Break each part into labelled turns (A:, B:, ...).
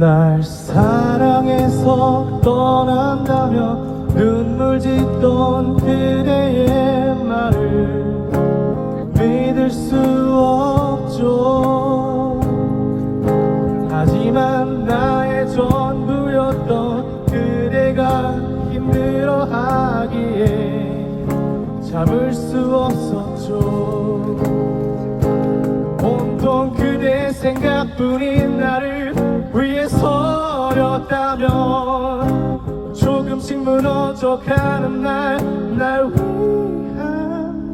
A: 날 사랑해서 떠난다며 눈물 짓던 그대의 말을 믿을 수 없죠. 하지만 나의 전부였던 그대가 힘들어하기에 참을 수 없었죠. 온통 그대 생각뿐인 나를 서렸다면 조금씩 무너져 가는 날 날 위한다면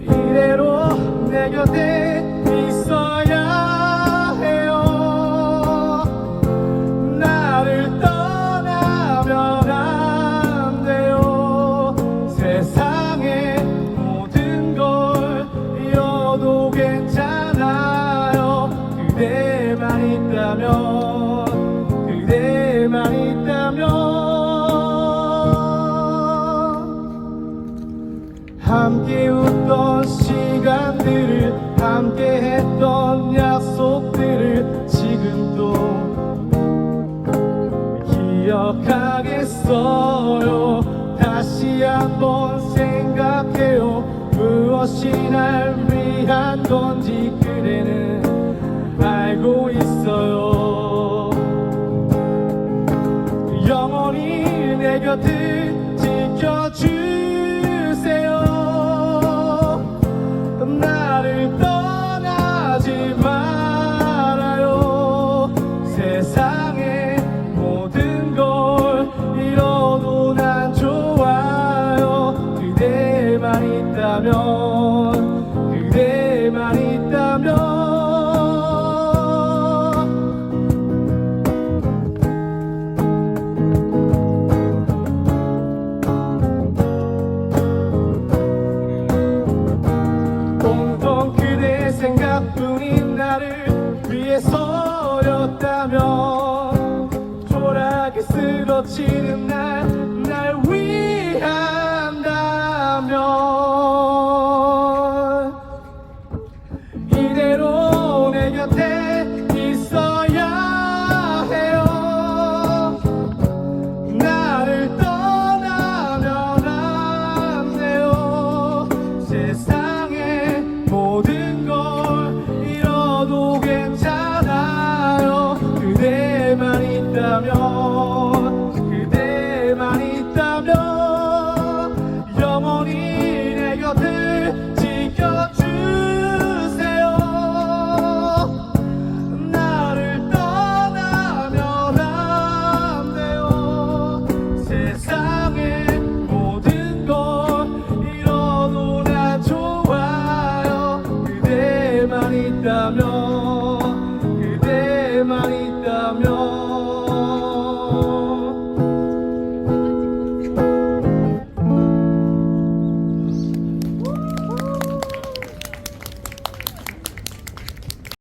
A: 이대로 내 곁에 있다면 그대만 있다면 함께 웃던 시간들을 함께 했던 약속들을 지금도 기억하겠어요. 다시 한번 생각해요. 무엇이 날 위한 건지 영원히 내 곁을 지켜주세요. 나를 떠나지 말아요. 세상의 모든 걸 잃어도 난 좋아요. 그대만 있다면 나를 위해서 어렸다면 초라하게 쓰러지는 날날 위한다면 이대로 내 곁에